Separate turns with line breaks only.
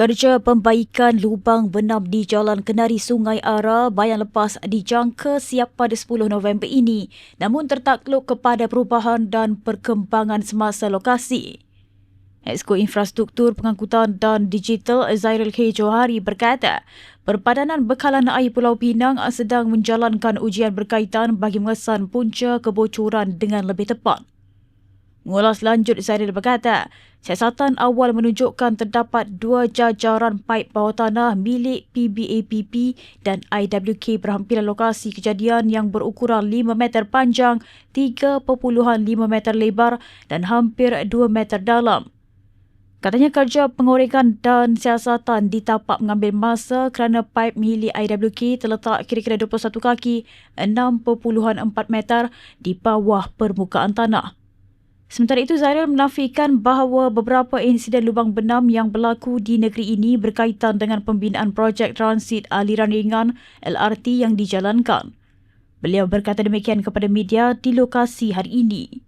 Kerja pembaikan lubang benam di Jalan Kenari Sungai Ara bayang lepas dijangka siap pada 10 November ini namun tertakluk kepada perubahan dan perkembangan semasa lokasi. Exko Infrastruktur Pengangkutan dan Digital Zairul K. Johari berkata, Perpadanan Bekalan Air Pulau Pinang sedang menjalankan ujian berkaitan bagi mengesan punca kebocoran dengan lebih tepat. Mengulas lanjut Zairil berkata, siasatan awal menunjukkan terdapat dua jajaran paip bawah tanah milik PBAPP dan IWK berhampiran lokasi kejadian yang berukuran 5 meter panjang, 3.5 meter lebar dan hampir 2 meter dalam. Katanya kerja pengorekan dan siasatan di tapak mengambil masa kerana paip milik IWK terletak kira-kira 21 kaki 6.4 meter di bawah permukaan tanah. Sementara itu, Zairil menafikan bahawa beberapa insiden lubang benam yang berlaku di negeri ini berkaitan dengan pembinaan projek transit aliran ringan LRT yang dijalankan. Beliau berkata demikian kepada media di lokasi hari ini.